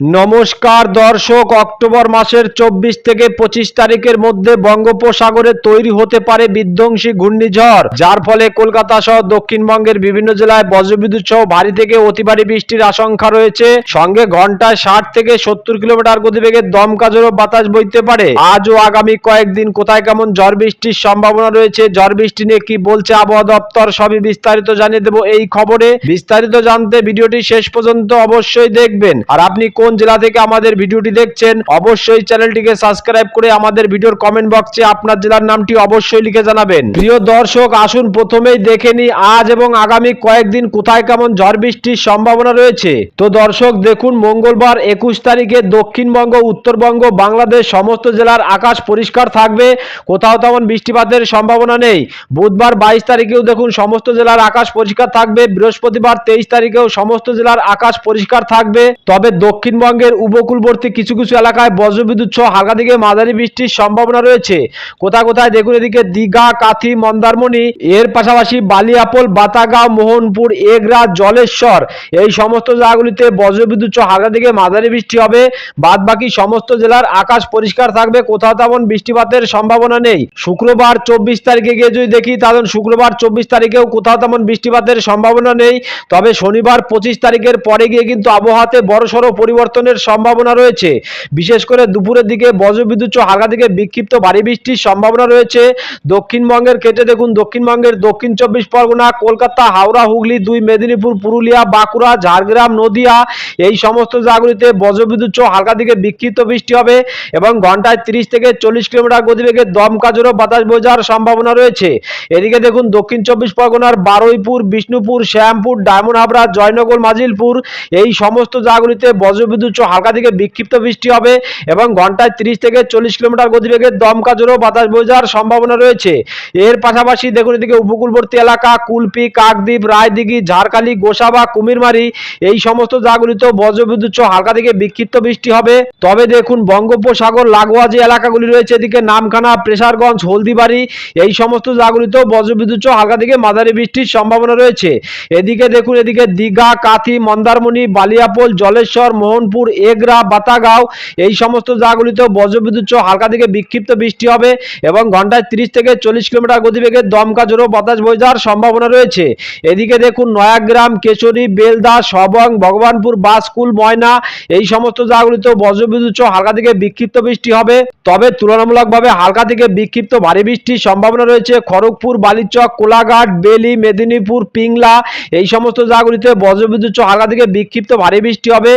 নমস্কার, দর্শক। অক্টোবর মাসের চব্বিশ থেকে পঁচিশ তারিখের মধ্যে বঙ্গোপসাগরে তৈরি হতে পারে বিধ্বংসী ঘূর্ণিঝড়, যার ফলে কলকাতা সহ দক্ষিণবঙ্গের বিভিন্ন জেলায় বজ্রবিদ্যুৎ সহ ভারী থেকে অতি ভারী বৃষ্টির আশঙ্কা রয়েছে। সঙ্গে ঘন্টায় ষাট থেকে সত্তর কিলোমিটার গতিবেগে দমকা বাতাস বইতে পারে। আজ ও আগামী কয়েকদিন কোথায় কেমন ঝড় বৃষ্টির সম্ভাবনা রয়েছে, ঝড় বৃষ্টি নিয়ে কি বলছে আবহাওয়া দপ্তর, সবই বিস্তারিত জানিয়ে দেবো এই খবরে। বিস্তারিত জানতে ভিডিওটি শেষ পর্যন্ত অবশ্যই দেখবেন। আর আপনি কোন জেলা থেকে আমাদের ভিডিওটি দেখছেন, অবশ্যই চ্যানেলটিকে সাবস্ক্রাইব করে আমাদের ভিডিওর কমেন্ট বক্সে আপনার জেলার নামটি অবশ্যই লিখে জানাবেন। প্রিয় দর্শক, আসুন প্রথমেই দেখে নি আজ এবং আগামী কয়েকদিন কোথায় কেমন ঝড় বৃষ্টির সম্ভাবনা রয়েছে। তো দর্শক, দেখুন মঙ্গলবার একুশ তারিখে দক্ষিণবঙ্গ, উত্তরবঙ্গ, বাংলাদেশ সমস্ত জেলার আকাশ পরিষ্কার থাকবে, কোথাও তেমন বৃষ্টিপাতের সম্ভাবনা নেই। বুধবার বাইশ তারিখেও দেখুন সমস্ত জেলার আকাশ পরিষ্কার থাকবে, বৃহস্পতিবার তেইশ তারিখেও সমস্ত জেলার আকাশ পরিষ্কার থাকবে। তবে দক্ষিণবঙ্গের উপকূলবর্তী কিছু কিছু এলাকায় বজ্রবিদ্যুৎ সহ হালকা থেকে মাঝারি বৃষ্টির সম্ভাবনা রয়েছে। কোথায় কোথায় দেখুন এদিকে দীঘা, কাথি, মন্দারমণি, এর পাশাপাশি বালিয়াপোল, বাতাগাঁও, মোহনপুর, এগরা, জলেশ্বর, এই সমস্ত জায়গাগুলিতে বজ্রবিদ্যুৎ সহ হালকা থেকে মাঝারি বৃষ্টি হবে। বাদ বাকি সমস্ত জেলার আকাশ পরিষ্কার থাকবে, কোথাও তেমন বৃষ্টিপাতের সম্ভাবনা নেই। শুক্রবার চব্বিশ তারিখে গিয়ে যদি দেখি, তাহলে শুক্রবার চব্বিশ তারিখেও কোথাও তেমন বৃষ্টিপাতের সম্ভাবনা নেই। তবে শনিবার পঁচিশ তারিখের পরে গিয়ে কিন্তু আবহাওয়াতে বড়সড় পরিবর্তনের সম্ভাবনা রয়েছে। বিশেষ করে দুপুরের দিকে বজ্রবিদ্যুৎ হালকা থেকে বিক্ষিপ্ত ভারী বৃষ্টির সম্ভাবনা রয়েছে। দক্ষিণবঙ্গের কেটে দেখুন, দক্ষিণবঙ্গের দক্ষিণ চব্বিশ পরগনা, কলকাতা, হাওড়া, হুগলি, দুই মেদিনীপুর, পুরুলিয়া, বাঁকুড়া, ঝাড়গ্রাম, নদিয়া, এই সমস্ত জায়গাগুলিতে বজ্রবিদ্যুৎ হালকা থেকে বিক্ষিপ্ত বৃষ্টি হবে এবং ঘন্টায় তিরিশ থেকে চল্লিশ কিলোমিটার গতিবেগে দমকা জোরো বাতাস বোঝার সম্ভাবনা রয়েছে। এদিকে দেখুন, দক্ষিণ চব্বিশ পরগনার বারুইপুর, বিষ্ণুপুর, শ্যামপুর, ডায়মন্ড হাবড়া, জয়নগর, মাজিলপুর, এই সমস্ত জায়গাগুলিতে বজ্রবিদ্যুৎ সহ হালকা থেকে বিক্ষিপ্ত বৃষ্টি হবে এবং ঘন্টায় তিরিশ থেকে চল্লিশ কিলোমিটার গতিবেগে দমকা জোরো বাতাস বোঝার সম্ভাবনা রয়েছে। এর পাশাপাশি দেখুন এদিকে উপকূলবর্তী এলাকা, কুলপি, কাকদ্বীপ, রায়দিঘি, ঝাড়খালি, গোসাবা, কুমিরমারি, এই সমস্ত জায়গাগুলিতেও বজ্রবিদ্যুৎ হালকা থেকে বিক্ষিপ্ত বৃষ্টি হবে। তবে দেখুন বঙ্গোপসাগর, লাগোয়া যে এলাকাগুলি রয়েছে, এদিকে নামখানা, প্রেসারগঞ্জ, হলদিবাড়ি, এই সমস্ত জায়গাগুলিতেও বজ্রবিদ্যুৎ হালকা থেকে মাঝারি বৃষ্টির সম্ভাবনা রয়েছে। এদিকে দেখুন এদিকে দীঘা, কাথি, মন্দারমণি, বালিয়াপোল, জলেশ্বর মোহনপুর এগরা, বাতাগাঁও, এই সমস্ত জায়গাগুলিতেও বজ্রবিদ্যুৎ সহ হালকা থেকে বিক্ষিপ্ত বৃষ্টি হবে এবং ঘন্টায় তিরিশ থেকে চল্লিশ কিলোমিটার গতিবেগে দমকা জোরো বাতাস বয়ে যাওয়ার সম্ভাবনা রয়েছে। এদিকে দেখুন নয়াগ্রাম, কেশরী, বেলদা, সবং, ভগবানপুর, বাসকুল, ময়না, এই সমস্ত জায়গাগুলিতেও বজ্রবিদ্যুৎ সহ হালকা থেকে বিক্ষিপ্ত বৃষ্টি হবে। তবে তুলনামূলকভাবে হালকা থেকে বিক্ষিপ্ত ভারী বৃষ্টির সম্ভাবনা রয়েছে। খড়গপুর, বালিচক, কোলাঘাট, বেলি, মেদিনীপুর, পিংলা, এই সমস্ত জায়গাগুলিতে বজ্রবিদ্যুৎ হালকা থেকে বিক্ষিপ্ত ভারী বৃষ্টি হবে।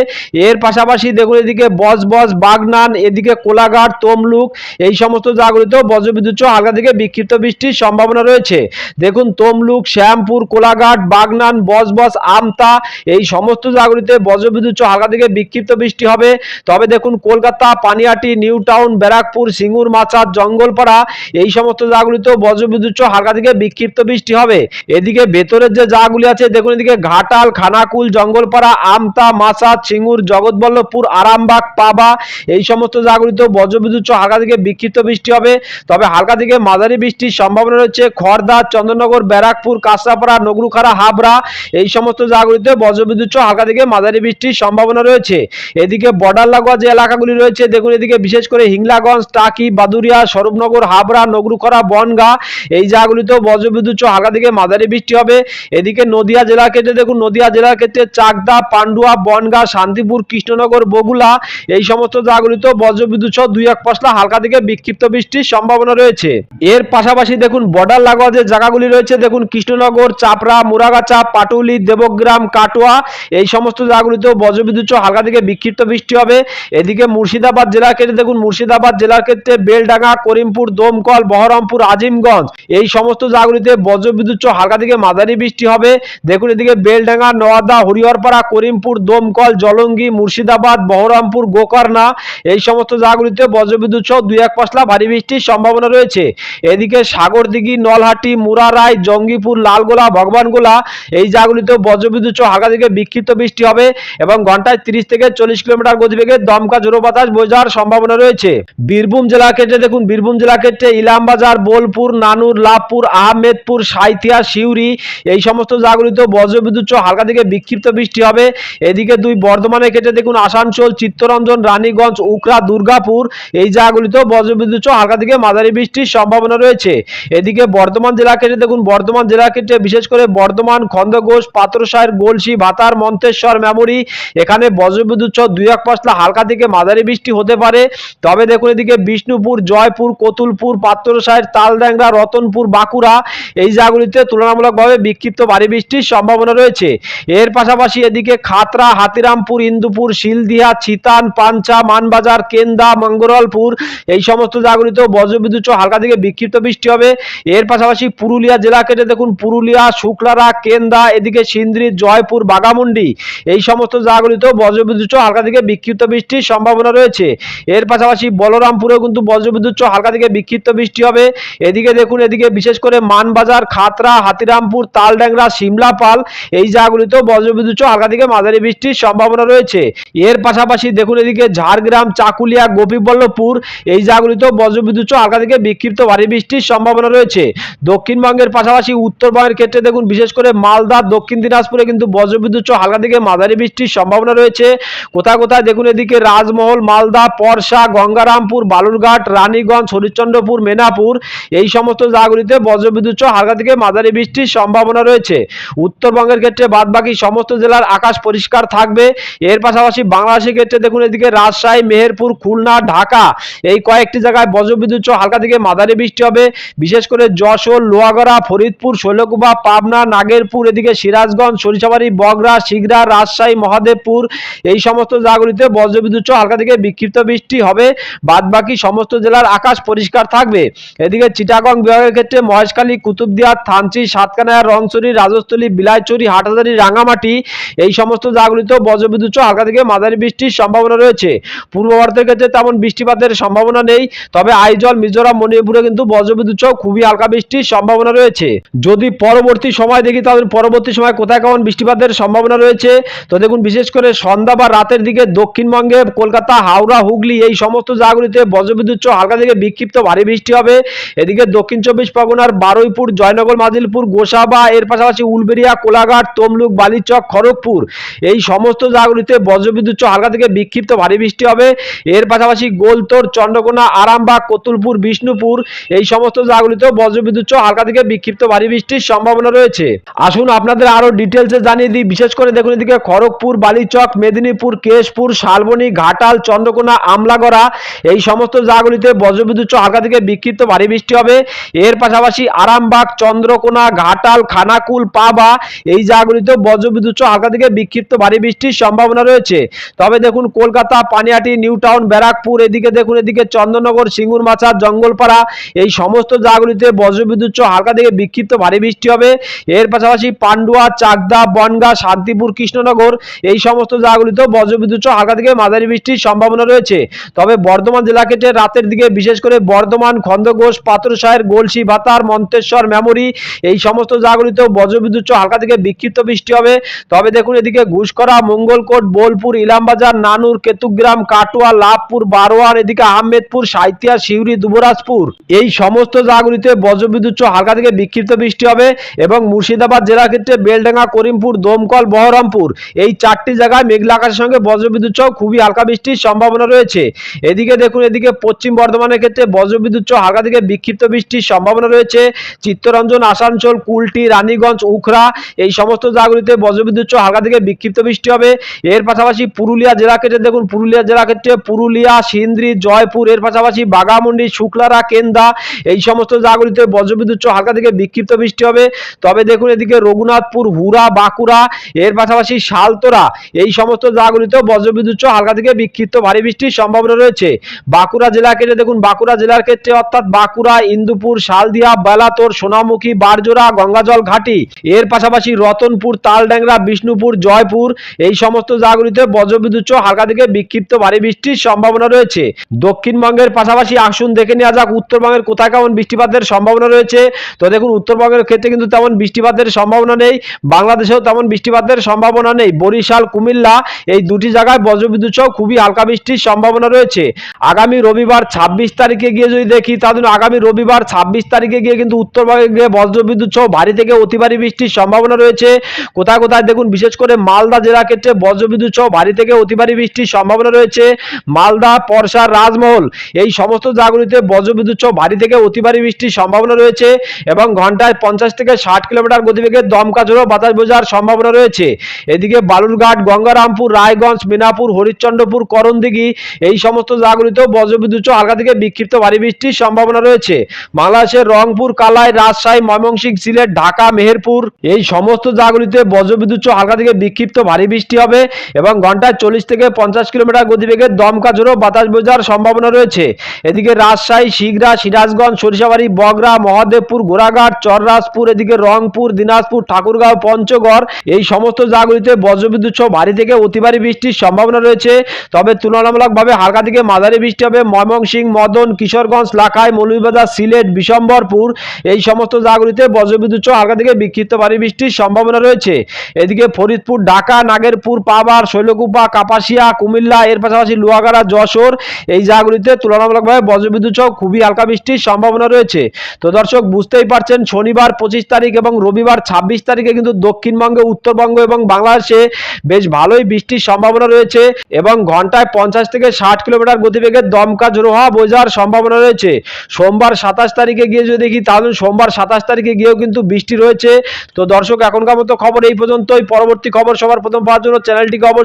এর পাশাপাশি দেখুন, এদিকে বজবজ বাগনান, এদিকে কোলাঘাট, তমলুক, এই সমস্ত জায়গাগুলিতেও বজ্রবিদ্যুৎ সহ হালকা থেকে বিক্ষিপ্ত বৃষ্টির সম্ভাবনা রয়েছে। দেখুন, তমলুক, শ্যামপুর, কোলাঘাট, বাগনান বজবজ আমতা, এই সমস্ত জায়গাগুলিতে বজ্রবিদ্যুৎ সহ হালকা থেকে বিক্ষিপ্ত বৃষ্টি হবে। তবে দেখুন, কলকাতা, পানিয়াটি নিউ টাউন ব্যারাকপুর, সিঙ্গুর মাচার জঙ্গলপাড়া, এই সমস্ত জায়গাগুলিতেও বজ্রবিদ্যুৎ সহ হালকা থেকে বিক্ষিপ্ত বৃষ্টি হবে। এদিকে ভেতরের যে জায়গাগুলি আছে, দেখুন, এদিকে ঘাটাল, খানাকুল, জঙ্গলপাড়া, আমতা মাসাদ সিঙ্গুর জগৎবল্লভপুর আরামবাগ, পাবা, এই সমস্ত জায়গাগুলিতেও বজ্রবিদ্যুৎ সহ হালকা থেকে বিক্ষিপ্ত বৃষ্টি হবে। তবে হালকা থেকে মাঝারি বৃষ্টির সম্ভাবনা রয়েছে। খড়দা চন্দননগর ব্যারাকপুর কাঁচরাপাড়া নগরুখাড়া, হাবড়া, এই সমস্ত জায়গাগুলিতে বজ্রবিদ্যুৎ সহ হালকা থেকে মাঝারি বৃষ্টির সম্ভাবনা রয়েছে। এদিকে বর্ডার লাগোয়া যে এলাকাগুলি রয়েছে, দেখুন এদিকে বিশেষ করে হিংলাগঞ্জ, টাকি, বাদুরিয়া, স্বরূপনগর, হাবড়া নগরুখরা বনগা, এই জায়গাগুলিতেও বজ্রবিদ্যুৎ সহ হালকা থেকে মাঝারি বৃষ্টি হবে। এদিকে নদিয়া জেলার ক্ষেত্রে, দেখুন নদিয়া জেলার ক্ষেত্রে চাকদা, পান্ডুয়া, বনগা, শান্তিপুর কৃষ্ণনগর বগুলা এই সমস্ত জায়গাগুলিতেও বজ্রবিদ্যুৎ সহ দুই এক পশলা হালকা থেকে বিক্ষিপ্ত বৃষ্টির সম্ভাবনা রয়েছে। এর পাশাপাশি দেখুন বর্ডার লাগোয়া যে জায়গাগুলি রয়েছে, দেখুন কৃষ্ণনগর, চাপড়া, মুরাগাছা, পাটুলি, দেবগ্রাম, কাটোয়া, এই সমস্ত জায়গাগুলিতেও বজ্রবিদ্যুৎ সহ হালকা থেকে বিক্ষিপ্ত বৃষ্টি হবে। এদিকে মুর্শিদাবাদ জেলার ক্ষেত্রে দেখুন, মুর্শিদাবাদ জেলার ক্ষেত্রে বেলডাঙ্গা, করিমপুর, দমকল, বহরমপুর, আজিমগঞ্জ, এই সমস্ত জায়গাগুলিতে বজ্রবিদ্যুৎ সহ হালকা থেকে মাঝারি বৃষ্টি হবে। দেখুন, এদিকে বেলডাঙ্গা, নওয়াদা, হরিহরপাড়া, করিমপুর, দমকল, জলঙ্গি মুর্শিদাবাদ, বহরমপুর, গোকর্ণা, এই সমস্ত জায়গাগুলিতে বজ্রবিদ্যুৎ সহ দুই এক পশলা ভারী বৃষ্টির সম্ভাবনা রয়েছে। এদিকে সাগরদিঘি, নলহাটি, মুরারাই, জঙ্গিপুর, লালগোলা, ভগবানগোলা, এই জায়গাগুলিতেও বজ্রবিদ্যুৎ সহ হালকা থেকে বিক্ষিপ্ত বৃষ্টি হবে এবং ঘন্টায় তিরিশ থেকে চল্লিশ কিলোমিটার গতিবেগে দমকা জোরো বাতাস বয়ে যাওয়ার সম্ভাবনা রয়েছে। বীরভূম জেলার ক্ষেত্রে দেখুন, বীরভূম জেলার ক্ষেত্রে ইলামবাজার, বোলপুর, নানুর, লাভপুর, আহমেদপুর, সাঁইথিয়া শিউরি এই সমস্ত জায়গাগুলিতেও বজ্রবিদ্যুৎ সহ হালকা থেকে বিক্ষিপ্ত বৃষ্টি হবে। এদিকে দুই বর্ধমানের ক্ষেত্রে ক্ষেত্রে দেখুন আসানসোল, চিত্তরঞ্জন, রানীগঞ্জ, উকরা, দুর্গাপুর, এই জায়গাগুলিতেও বজ্রবিদ্যুৎ হালকা থেকে মাঝারি বৃষ্টির সম্ভাবনা রয়েছে। এদিকে বর্ধমান জেলা ক্ষেত্রে দেখুন, বর্ধমান জেলা ক্ষেত্রে বিশেষ করে বর্ধমান খন্দঘোষ পাত্রসায়ের গোলসি ভাতার, মন্তেশ্বর, মেমরি, এখানে বজ্রবিদ্যুৎ সহ দুই এক পাঁচলা হালকা থেকে মাঝারি বৃষ্টি হতে পারে। তবে দেখুন এদিকে বিষ্ণুপুর, জয়পুর, কতুলপুর পাত্রসায়ের তালড্যাংরা রতনপুর, বাঁকুড়া, এই জায়গাগুলিতে তুলনামূলকভাবে বিক্ষিপ্ত ভারী বৃষ্টির সম্ভাবনা রয়েছে। এর পাশাপাশি এদিকে খাতরা, হাতিরামপুর, ইন্দুপুর শিলদিয়া চিতান পাঞ্চা মানবাজার, কেন্দা, মঙ্গরলপুর, এই সমস্ত জায়গাগুলিতেও বজ্রবিদ্যুৎ হালকা থেকে বিক্ষিপ্ত বৃষ্টি হবে। এর পাশাপাশি পুরুলিয়া জেলা কেটে দেখুন, পুরুলিয়া, শুক্লারা, কেন্দা, এদিকে সিন্দ্রি, জয়পুর বাগামুন্ডি এই সমস্ত জায়গাগুলিতেও বজ্রবিদ্যুৎ হালকা থেকে বিক্ষিপ্ত বৃষ্টির সম্ভাবনা রয়েছে। এর পাশাপাশি বলরামপুরেও কিন্তু বজ্রবিদ্যুৎ হালকা থেকে বিক্ষিপ্ত বৃষ্টি হবে। এদিকে দেখুন, এদিকে বিশেষ করে মানবাজার, খাতরা, হাতিরামপুর তালড্যাংরা সিমলাপাল, এই জায়গাগুলিতেও বজ্রবিদ্যুৎ হালকা থেকে মাঝারি বৃষ্টির সম্ভাবনা রয়েছে। এর পাশাপাশি দেখুন এদিকে ঝাড়গ্রাম, চাকুলিয়া, গোপীবল্লভপুর, এই জায়গাগুলিতেও বজ্রবিদ্যুৎ হালকা থেকে বিক্ষিপ্ত ভারী বৃষ্টির সম্ভাবনা রয়েছে। দক্ষিণবঙ্গের পাশাপাশি উত্তরবঙ্গের ক্ষেত্রে দেখুন, বিশেষ করে মালদা, দক্ষিণ দিনাজপুরে কিন্তু বজ্রবিদ্যুৎ হালকা থেকে মাঝারি বৃষ্টির সম্ভাবনা রয়েছে। কোথায় কোথায় দেখুন এদিকে রাজমহল, মালদা পরশা গঙ্গারামপুর, বালুরঘাট, রানীগঞ্জ, হরিশ্চন্দ্রপুর, মেনাপুর, এই সমস্ত জায়গাগুলিতে বজ্রবিদ্যুৎ হালকা থেকে মাঝারি বৃষ্টির সম্ভাবনা রয়েছে। উত্তরবঙ্গের ক্ষেত্রে বাদবাকি সমস্ত জেলার আকাশ পরিষ্কার থাকবে। এর পাশাপাশি বাংলাদেশের ক্ষেত্রে দেখুন এদিকে রাজশাহী, মেহেরপুর, খুলনা, ঢাকা এই কয়েকটি জায়গায় বজ্রবিদ্যুৎ সহ হালকা থেকে মাঝারি বৃষ্টি হবে। বিশেষ করে যশোর, লোহাগড়া, ফরিদপুর, শৈলকুপা, পাবনা, নাগেরপুর, এদিকে সিরাজগঞ্জ, সরিষাবাড়ি বগরা শিগরা রাজশাহী, মহাদেবপুর এই সমস্ত জায়গাগুলিতে বজ্রবিদ্যুৎ সহ হালকা থেকে বিক্ষিপ্ত বৃষ্টি হবে। বাদবাকি সমস্ত জেলার আকাশ পরিষ্কার থাকবে। এদিকে চিটাগং বিভাগের ক্ষেত্রে মহেশখালী, কুতুবদিয়া, থানচি, সাতকানায়া, রংচুরি, রাজস্থলী, বিলাইচুরি, হাটহাজারি রাঙামাটি এই সমস্ত জায়গাগুলিতেও বজ্রবিদ্যুৎ সহ হালকা থেকে মাঝারি বৃষ্টির সম্ভাবনা রয়েছে। পূর্ব ভারতের ক্ষেত্রে তেমন বৃষ্টিপাতের সম্ভাবনা নেই, তবে আইজল, মিজোরাম, মণিপুরে কিন্তু বজ্রবিদ্যুৎ সহ খুবই হালকা বৃষ্টির সম্ভাবনা রয়েছে। যদি পরবর্তী সময় দেখি, তাহলে পরবর্তী সময় কোথায় কেমন বৃষ্টিপাতের সম্ভাবনা রয়েছে? তো দেখুন, বিশেষ করে সন্ধ্যা বা রাতের দিকে দক্ষিণবঙ্গে কলকাতা, হাওড়া, হুগলি এই সমস্ত জায়গাগুলিতে বজ্রবিদ্যুৎ সহ হালকা থেকে বিক্ষিপ্ত ভারী বৃষ্টি হবে। এদিকে দক্ষিণ চব্বিশ পরগনার বারুইপুর, জয়নগর, মাদিলপুর, গোসাবা, এর পাশাপাশি উলবেরিয়া কোলাঘাট, তমলুক, বালিচক, খড়গপুর এই সমস্ত জায়গাগুলিতে বজ্রবিদ্যুৎ হালকা থেকে বিক্ষিপ্ত ভারী বৃষ্টি হবে। এর পাশাপাশি গোলতোর, চন্দ্রকোনা, আরামবাগ, কতুলপুর, বিষ্ণুপুর এই সমস্ত জায়গাগুলিতেও বজ্রবিদ্যুৎ হালকা থেকে বিক্ষিপ্ত ভারী বৃষ্টির সম্ভাবনা রয়েছে। আসুন আপনাদের আরও ডিটেলসে জানিয়ে দিই। বিশেষ করে দেখুন এদিকে খড়গপুর, বালিচক, মেদিনীপুর, কেশপুর, শালবনী, ঘাটাল, চন্দ্রকোনা, আমলাগড়া এই সমস্ত জায়গাগুলিতে বজ্রবিদ্যুৎ হালকা থেকে বিক্ষিপ্ত ভারী বৃষ্টি হবে। এর পাশাপাশি আরামবাগ, চন্দ্রকোনা, ঘাটাল, খানাকুল, পাবা এই জায়গাগুলিতেও বজ্রবিদ্যুৎ হালকা থেকে বিক্ষিপ্ত ভারী বৃষ্টির সম্ভাবনা রয়েছে। তবে দেখুন, কলকাতা, পানিয়াটি নিউ টাউন ব্যারাকপুর, এদিকে দেখুন, এদিকে চন্দননগর সিঙ্গুর মাছা জঙ্গলপাড়া, এই সমস্ত জায়গাগুলিতে বজ্রবিদ্যুৎ হালকা থেকে বিক্ষিপ্ত ভারী বৃষ্টি হবে। এর পাশাপাশি পান্ডুয়া, চাকদা, বনগা, শান্তিপুর, কৃষ্ণনগর, এই সমস্ত জায়গাগুলিতেও বজ্রবিদ্যুৎ হালকা থেকে মাঝারি বৃষ্টির সম্ভাবনা রয়েছে। তবে বর্ধমান জেলা ক্ষেত্রে রাতের দিকে, বিশেষ করে বর্ধমান খন্দঘোষ পাত্রসায়ের গোলসি, ভাতার, মন্তেশ্বর, মেমরি, এই সমস্ত জায়গাগুলিতেও বজ্রবিদ্যুৎ হালকা থেকে বিক্ষিপ্ত বৃষ্টি হবে। তবে দেখুন, এদিকে ঘুষকরা মঙ্গলকোট বোলপুর, ইলামবাজার, নানুর, কেতুগ্রাম, কাটোয়া, লাভপুর, বারোয়ার, এদিকে আহমেদপুর সাইতিয়া শিউরি দুবরাজপুর। এই সমস্ত জায়গাগুলিতে বজ্রবিদ্যুৎ হালকা থেকে বিক্ষিপ্ত বৃষ্টি হবে এবং মুর্শিদাবাদ জেলার ক্ষেত্রে বেলডাঙ্গা, করিমপুর, দমকল, বহরমপুর এই চারটি জায়গায় মেঘলা আকাশের সঙ্গে বজ্রবিদ্যুৎ সহ খুবই হালকা বৃষ্টির সম্ভাবনা রয়েছে। এদিকে দেখুন, এদিকে পশ্চিম বর্ধমানের ক্ষেত্রে বজ্রবিদ্যুৎ সহ হালকা থেকে বিক্ষিপ্ত বৃষ্টির সম্ভাবনা রয়েছে। চিত্তরঞ্জন, আসানসোল, কুলটি, রানীগঞ্জ উখরা এই সমস্ত জায়গাগুলিতে বজ্রবিদ্যুৎ হালকা থেকে বিক্ষিপ্ত বৃষ্টি হবে। এর পাশাপাশি পুরুলিয়া জেলা ক্ষেত্রে দেখুন, পুরুলিয়া জেলা ক্ষেত্রে পুরুলিয়া, সিন্দ্রি, জয়পুর, এর পাশাপাশি বাগামুন্ডি শুক্লারা, কেন্দা, এই সমস্ত জায়গাগুলিতে বজ্রবিদ্যুৎ হালকা থেকে বিক্ষিপ্ত বৃষ্টি হবে। তবে দেখুন এদিকে রঘুনাথপুর হুরা বাঁকুড়া, এর পাশাপাশি শালতোরা, এই সমস্ত জায়গাগুলিতেও বজ্রবিদ্যুৎ হালকা থেকে বিক্ষিপ্ত ভারী বৃষ্টির সম্ভাবনা রয়েছে। বাঁকুড়া জেলা ক্ষেত্রে দেখুন, বাঁকুড়া জেলার ক্ষেত্রে অর্থাৎ বাঁকুড়া, ইন্দুপুর, শালদিয়া, বেলাতোর, সোনামুখী, বারজোড়া, গঙ্গাজল ঘাটি, এর পাশাপাশি রতনপুর তালড্যাংরা বিষ্ণুপুর, জয়পুর, এই সমস্ত জায়গাগুলিতে বজ্রবিদ্যুৎ সহ হালকা থেকে বিক্ষিপ্ত ভারী বৃষ্টির সম্ভাবনা রয়েছে। দক্ষিণবঙ্গের পাশাপাশি আসুন দেখে নেওয়া যাক, উত্তরবঙ্গের কোথায় কেমন বৃষ্টিপাতের সম্ভাবনা রয়েছে। তো দেখুন, উত্তরবঙ্গের ক্ষেত্রে কিন্তু তেমন বৃষ্টিপাতের সম্ভাবনা নেই, বাংলাদেশেও তেমন বৃষ্টিপাতের সম্ভাবনা নেই। বরিশাল, কুমিল্লা এই দুটি জায়গায় বজ্রবিদ্যুৎ সহ খুবই হালকা বৃষ্টির সম্ভাবনা রয়েছে। আগামী রবিবার ছাব্বিশ তারিখে গিয়ে যদি দেখি, তাহলে আগামী রবিবার ছাব্বিশ তারিখে গিয়ে কিন্তু উত্তরবঙ্গে গিয়ে বজ্রবিদ্যুৎ সহ ভারী থেকে অতি ভারী বৃষ্টির সম্ভাবনা রয়েছে। কোথায় কোথায় দেখুন, বিশেষ করে মালদা জেলার ক্ষেত্রে বজ্রবিদ্যুৎ ভারী থেকে অতি বৃষ্টির সম্ভাবনা রয়েছে। মালদা, পরশা, রাজমহল এই সমস্ত জায়গাগুলিতে বজ্রবিদ্যুৎ সহ ভারী থেকে অতি বৃষ্টির সম্ভাবনা রয়েছে এবং ঘন্টায় পঞ্চাশ থেকে ষাট কিলোমিটার গতিবেগে দমকা ঝোড়ো বাতাস বোঝার সম্ভাবনা রয়েছে। এদিকে বালুরঘাট, গঙ্গারামপুর, রায়গঞ্জ, মিনাপুর, হরিশ্চন্দ্রপুর, করণদিঘি এই সমস্ত জায়গাগুলিতেও বজ্রবিদ্যুৎ সহ হালকা থেকে বিক্ষিপ্ত ভারী বৃষ্টির সম্ভাবনা রয়েছে। বাংলাদেশের রংপুর, কালাই, রাজশাহী, ময়মনসিংহ, সিলেট, ঢাকা, মেহেরপুর এই সমস্ত জায়গাগুলিতে বজ্রবিদ্যুৎ সহ হালকা থেকে বিক্ষিপ্ত ভারী বৃষ্টি হবে এবং ঘন্টায় চল্লিশ থেকে পঞ্চাশ কিলোমিটার গতিবেগে দমকা বাতাস বোঝার সম্ভাবনা রয়েছে। এদিকে রাজশাহী, শিগরা, সিরাজগঞ্জ, সরিষাবাড়ি বগরা মহাদেবপুর, গোড়াঘাট, চররাজপুর, এদিকে রংপুর, দিনাজপুর, ঠাকুরগাঁও, পঞ্চগড় এই সমস্ত জায়গাগুলিতে বজ্রবিদ্যুৎ সহ ভারী থেকে অতি ভারী বৃষ্টির সম্ভাবনা রয়েছে। তবে তুলনামূলকভাবে হালকা থেকে মাঝারি বৃষ্টি হবে ময়মনসিংহ, মদন, কিশোরগঞ্জ, লাখাই, মৌলভীবাজার, সিলেট, বিশম্বরপুর এই সমস্ত জায়গাগুলিতে বজ্রবিদ্যুৎ সহ হালকা থেকে বিক্ষিপ্ত ভারী বৃষ্টির সম্ভাবনা রয়েছে। এদিকে ফরিদপুর, ঢাকা, নাগেরপুর পাবার শৈলকুপা, কাপাসিয়া, কুমিল্লা, এর পাশাপাশি লোহাগাড়া, যশোর এই জায়গাগুলিতে তুলনামূলকভাবে বজ্রবিদ্যুৎ সহ খুবই হালকা বৃষ্টির সম্ভাবনা রয়েছে। তো দর্শক, বুঝতেই পারছেন, শনিবার পঁচিশ তারিখ এবং রবিবার ছাব্বিশ তারিখে কিন্তু দক্ষিণবঙ্গে, উত্তরবঙ্গ এবং বাংলাদেশে বেশ ভালোই বৃষ্টির সম্ভাবনা রয়েছে এবং ঘন্টায় পঞ্চাশ থেকে ষাট কিলোমিটার গতিবেগে দমকা জোরো হওয়া বোঝার সম্ভাবনা রয়েছে। সোমবার সাতাশ তারিখে গিয়ে যদি দেখি, তাহলে সোমবার সাতাশ তারিখে গিয়েও কিন্তু বৃষ্টি রয়েছে। তো দর্শক, এখনকার মতো খবর এই পর্যন্তই। পরবর্তী খবর সবার প্রথম পাওয়ার জন্য চ্যানেলটিকে